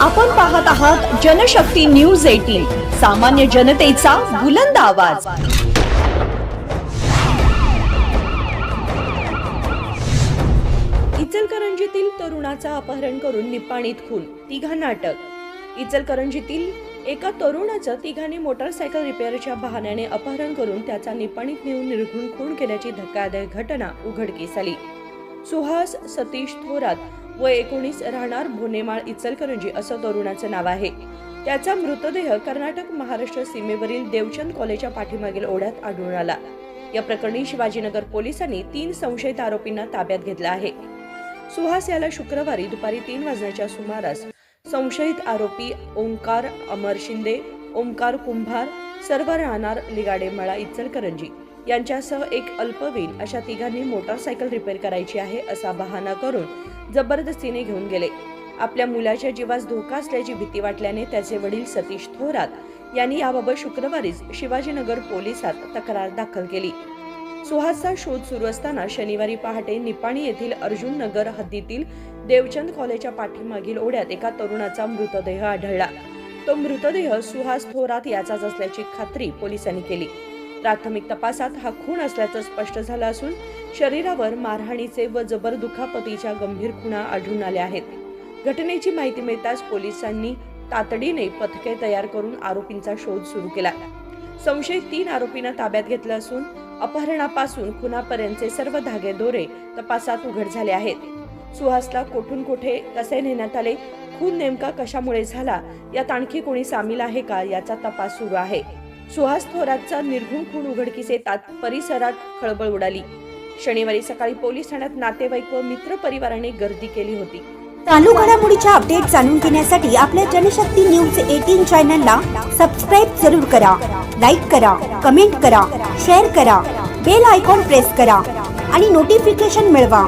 आपण पाहत आहात जनशक्ती न्यूज एटीन सामान्य जनतेचा बुलंद आवाज. इचलकरंजीतील तरुणाचा अपहरण करून निपाणीत खून तिघांना अटक इचलकरंजीतील एका तरुणाचं तिघांनी मोटारसायकल रिपेअरच्या बहाण्याने अपहरण करून त्याचा निपाणीत नेऊन निर्घुण खून केल्याची धक्कादायक घटना उघडकीस आली. सुहास सतीश थोरात व एकोणीस राहणार भोनेमाळ इचलकरंजी असं तरुणाचं नाव आहे. त्याचा मृतदेह कर्नाटक महाराष्ट्र सीमेवरील देवचंद कॉलेजच्या पाठीमागील ओढ्यात आढळून आला. या प्रकरणी शिवाजीनगर पोलिसांनी तीन संशयित आरोपींना ताब्यात घेतलं आहे. सुहास याला शुक्रवारी दुपारी तीन वाजण्याच्या सुमारास संशयित आरोपी ओंकार अमर शिंदे ओंकार कुंभार सर्व राहणार लिगाडेमळा इचलकरंजी यांच्यासह एक अल्पवीन अशा तिघांनी मोटारसायकल रिपेअर करायची आहे असा बहाणा करून जबरदस्तीने घेऊन गेले. आपल्या मुलाच्या जीवास धोका असल्याची भीती वाटल्याने त्याचे वडील सतीश थोरात यांनी याबाबत शुक्रवारीच शिवाजीनगर पोलिसात तक्रार दाखल केली. सुहासचा शोध सुरू असताना शनिवारी पहाटे निपाणी येथील अर्जुन नगर हद्दीतील देवचंद कॉलेजच्या पाठीमागील ओढ्यात एका तरुणाचा मृतदेह आढळला. तो मृतदेह सुहास थोरात याचाच असल्याची खात्री पोलिसांनी केली. प्राथमिक तपासात हा खून असल्याचं स्पष्ट झालं असून शरीरावर मारहाणीचे व जबर दुखापतीच्या गंभीर खुणा आढळून आल्या आहेत. घटनेची माहिती मिळताच पोलिसांनी तातडीने पथके तयार करून आरोपींचा शोध सुरू केला. संशयित तीन आरोपींना ताब्यात घेतलं असून अपहरणापासून खुनापर्यंतचे सर्व धागे दोरे तपासात उघड झाले आहेत. सुहासला कोठून कोठे कसे नेण्यात आले खून नेमका कशामुळे झाला यात आणखी कोणी सामील आहे का याचा तपास सुरू आहे. सुहास थोरातचा निर्घुण खून उघडकीस येतात परिसरात खळबळ उडाली. शनिवारी सकाळी पोलीस ठाण्यात नातेवाईक व मित्र परिवाराने गर्दी केली होती. चालू घडामोडीच्या अपडेट जाणून घेण्यासाठी आपल्या जनशक्ती न्यूज एटीन चॅनलला सबस्क्राईब जरूर करा. लाईक करा कमेंट करा शेअर करा बेल आयकॉन प्रेस करा आणि नोटिफिकेशन मिळवा.